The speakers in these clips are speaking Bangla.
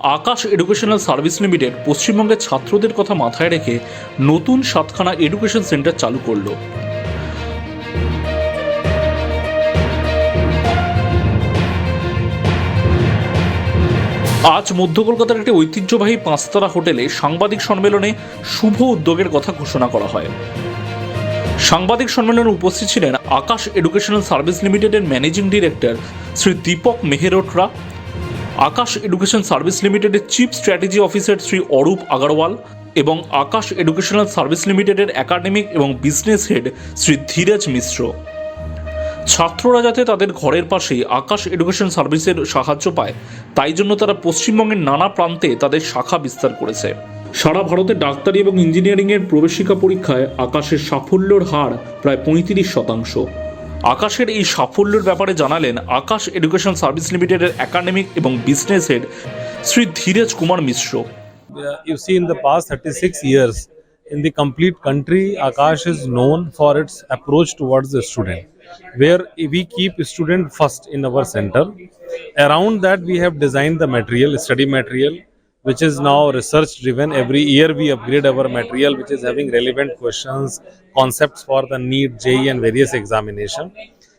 আকাশ এডুকেশনাল সার্ভিস লিমিটেড পশ্চিমবঙ্গের ছাত্রদের কথা মাথায় রেখে নতুন সাতখানা এডুকেশন সেন্টার চালু করল। আজ মধ্য কলকাতার একটি ঐতিহ্যবাহী পাঁচতারা হোটেলে সাংবাদিক সম্মেলনে শুভ উদ্যোগের কথা ঘোষণা করা হয়। সাংবাদিক সম্মেলনে উপস্থিত ছিলেন আকাশ এডুকেশনাল সার্ভিস লিমিটেডের managing director Shri Deepak Mehrotra Aakash education service লিমিটেডের chief strategy officer Shri Arup Agarwal এবং আকাশ এডুকেশনাল সার্ভিস লিমিটেডের একাডেমিক এবং বিজনেস হেড শ্রী ধীরজ মিশ্র। ছাত্ররা যাতে তাদের ঘরের পাশেই আকাশ এডুকেশন সার্ভিসের সাহায্য পায়, তাই জন্য তারা পশ্চিমবঙ্গের নানা প্রান্তে তাদের শাখা বিস্তার করেছে। সারা ভারতে ডাক্তারি এবং ইঞ্জিনিয়ারিংয়ের প্রবেশিকা পরীক্ষায় আকাশের সাফল্যর হার প্রায় পঁয়ত্রিশ শতাংশ। আকাশের এই সাফল্যের ব্যাপারে জানালেন আকাশ এডুকেশন সার্ভিস লিমিটেডের একাডেমিক এবং business head Shri Dheeraj Kumar Mishra Uh, you see in the past 36 years in the complete country akash is known for its approach towards the student where we keep student first in our center around that we have designed the material study material which is now research driven every year we upgrade our material which is having relevant questions concepts for the need JE and various examination.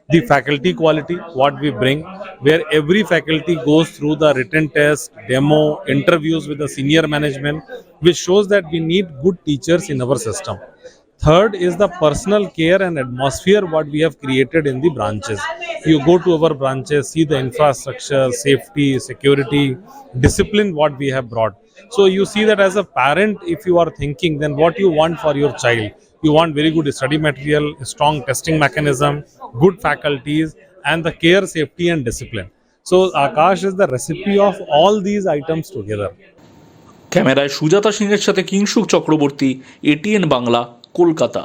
The faculty quality what we bring where every faculty goes through the written test demo interviews with the senior management which shows that we need good teachers in our system. Third is the personal care and atmosphere what we have created in the branches you go to our branches see the infrastructure safety security discipline what we have brought so you see that as a parent if you are thinking then what you want for your child you want very good study material strong testing mechanism good faculties and the care safety and discipline so akash is the recipe of all these items together ক্যামেরায় সুজাতা সিংয়ের সাথে কিংসুক চক্রবর্তী এটিএন বাংলা কলকাতা